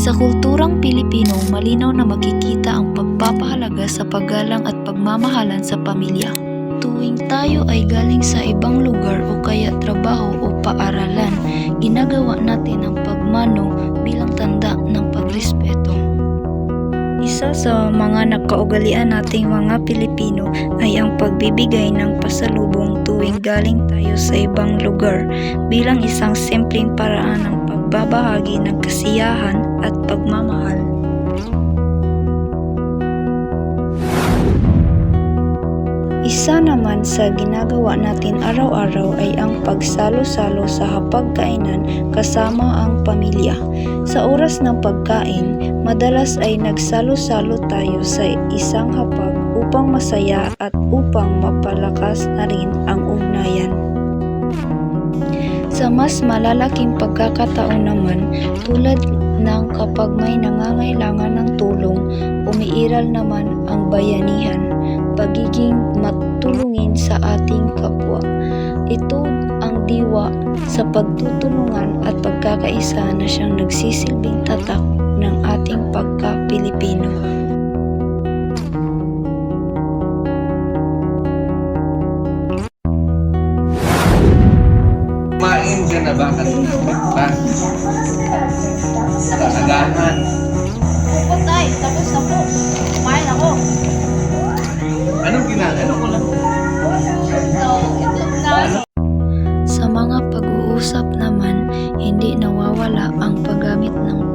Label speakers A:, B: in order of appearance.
A: Sa kulturang Pilipino, malinaw na makikita ang pagpapahalaga sa paggalang at pagmamahalan sa pamilya. Tuwing tayo ay galing sa ibang lugar o kaya trabaho o paaralan, ginagawa natin ang pagmano bilang tanda ng pagrespeto. Isa sa mga nakaugalian nating mga Pilipino ay ang pagbibigay ng pasalubong tuwing galing tayo sa ibang lugar bilang isang simpleng paraan ng pagbabahagi ng kasiyahan at pagmamahal. Isa naman sa ginagawa natin araw-araw ay ang pagsalo-salo sa hapagkainan kasama ang pamilya. Sa oras ng pagkain, madalas ay nagsalo-salo tayo sa isang hapag upang masaya at upang mapalakas na rin ang. Sa mas malalaking pagkakataon naman, tulad ng kapag may nangangailangan ng tulong, umiiral naman ang bayanihan, pagiging matulungin sa ating kapwa. Ito ang diwa sa pagtutulungan at pagkakaisa na siyang nagsisilbing tatak ng ating pagka-Pilipino.
B: Ka na ba kanina? Pa? Sa agahan.
C: Opo, tay. Tapos na po. Kumain ako.
B: Anong ginagawa? Ano ko lang?
A: Sa mga pag-uusap naman, hindi nawawala ang paggamit ng